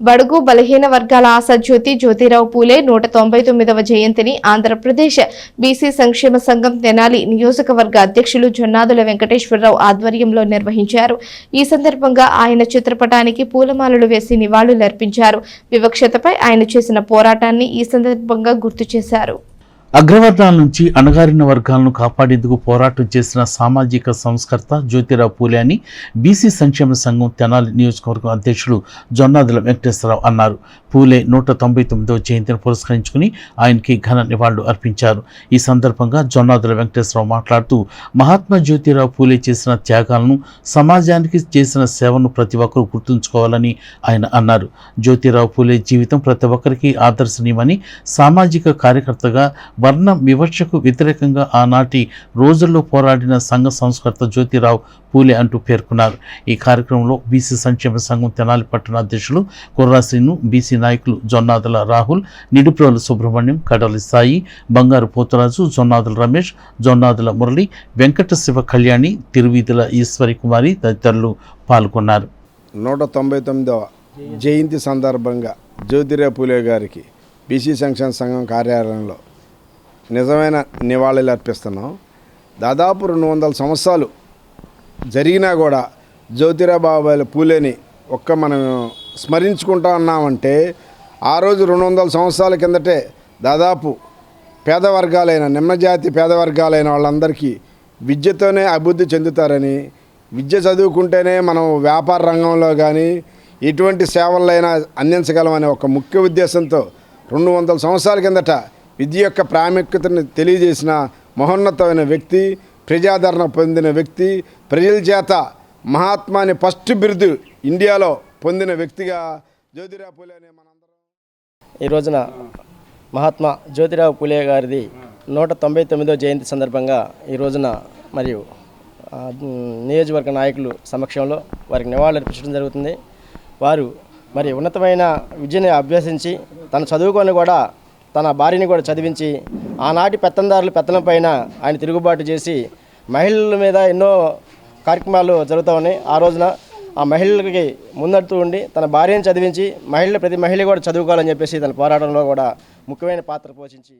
బడుగు బలహీన వర్గాల ఆశాజ్యోతి జ్యోతిరావు పూలే నూట తొంభై తొమ్మిదవ జయంతిని ఆంధ్రప్రదేశ్ బీసీ సంక్షేమ సంఘం తెనాలి నియోజకవర్గ అధ్యక్షులు జొన్నాదుల వెంకటేశ్వరరావు ఆధ్వర్యంలో నిర్వహించారు. ఈ సందర్భంగా ఆయన చిత్రపటానికి పూలమాలలు వేసి నివాళులర్పించారు. వివక్షతపై ఆయన చేసిన పోరాటాన్ని ఈ సందర్భంగా గుర్తు చేశారు. అగ్రవర్ణాల నుంచి అణగారిన వర్గాలను కాపాడేందుకు పోరాటం చేసిన సామాజిక సంస్కర్త జ్యోతిరావు పూలే అని బీసీ సంక్షేమ సంఘం తెనాలి నియోజకవర్గం అధ్యక్షుడు జొన్నాదుల వెంకటేశ్వరరావు అన్నారు. పూలే నూట తొంభై తొమ్మిదవ జయంతిని పురస్కరించుకుని ఆయనకి ఘన నివాళులు అర్పించారు. ఈ సందర్భంగా జొన్నాదుల వెంకటేశ్వరరావు మాట్లాడుతూ మహాత్మా జ్యోతిరావు పూలే చేసిన త్యాగాలను సమాజానికి చేసిన సేవను ప్రతి ఒక్కరూ గుర్తుంచుకోవాలని ఆయన అన్నారు. జ్యోతిరావు పూలే జీవితం ప్రతి ఒక్కరికి ఆదర్శనీయమని సామాజిక కార్యకర్తగా వర్ణ వివక్షకు వ్యతిరేకంగా ఆనాటి రోజుల్లో పోరాడిన సంఘ సంస్కర్త జ్యోతిరావు పూలే అంటూ పేర్కొన్నారు. ఈ కార్యక్రమంలో బీసీ సంక్షేమ సంఘం తెనాలి పట్టణ అధ్యక్షులు కుర్రాశ్రీను బీసీ నాయకులు జొన్నాదుల రాహుల్ నిడుప్రోలు సుబ్రహ్మణ్యం కడలి సాయి బంగారు పోతరాజు జొన్నాదుల రమేష్ జొన్నాదుల మురళి వెంకట శివ కళ్యాణి తిరువీధుల ఈశ్వరి కుమారి తదితరులు పాల్గొన్నారు. నూట తొంభై తొమ్మిదవ జయంతి సందర్భంగా జ్యోతిరావు పూలే గారికి బీసీ సంక్షేమ సంఘం కార్యాలయంలో నిజమైన నివాళులు అర్పిస్తున్నాం. దాదాపు రెండు వందల సంవత్సరాలు జరిగినా కూడా జ్యోతిరాబాబాయి పూలేని ఒక్క మనం స్మరించుకుంటా ఉన్నామంటే ఆ రోజు రెండు వందల సంవత్సరాల కిందటే దాదాపు పేద వర్గాలైన నిమ్మజాతి పేద వర్గాలైన వాళ్ళందరికీ విద్యతోనే అభివృద్ధి చెందుతారని విద్య చదువుకుంటేనే మనం వ్యాపార రంగంలో కానీ ఎటువంటి సేవలైనా అందించగలమనే ఒక ముఖ్య ఉద్దేశంతో రెండు వందల సంవత్సరాల కిందట విద్య యొక్క ప్రాముఖ్యతను తెలియజేసిన మహోన్నతమైన వ్యక్తి ప్రజాదరణ పొందిన వ్యక్తి ప్రజల చేత మహాత్మాని ఫస్ట్ బిరుదు ఇండియాలో పొందిన వ్యక్తిగా జ్యోతిరావు పూలే అనే మనందరం ఈ రోజున మహాత్మా జ్యోతిరావు పూలే గారిది నూట తొంభై తొమ్మిదో జయంతి సందర్భంగా ఈ రోజున మరియు నియోజకవర్గ నాయకులు సమక్షంలో వారికి నివాళులర్పించడం జరుగుతుంది. వారు మరి ఉన్నతమైన విద్యను అభ్యసించి తన చదువుకొని కూడా తన భార్యని కూడా చదివించి ఆనాటి పెత్తందారుల పెత్తనం పైన ఆయన తిరుగుబాటు చేసి మహిళల మీద ఎన్నో కార్యక్రమాలు జరుగుతూ ఉన్నాయి. ఆ రోజున ఆ మహిళలకి ముందడుతూ ఉండి తన భార్యను చదివించి మహిళ ప్రతి మహిళ కూడా చదువుకోవాలని చెప్పేసి తన పోరాటంలో కూడా ముఖ్యమైన పాత్ర పోషించి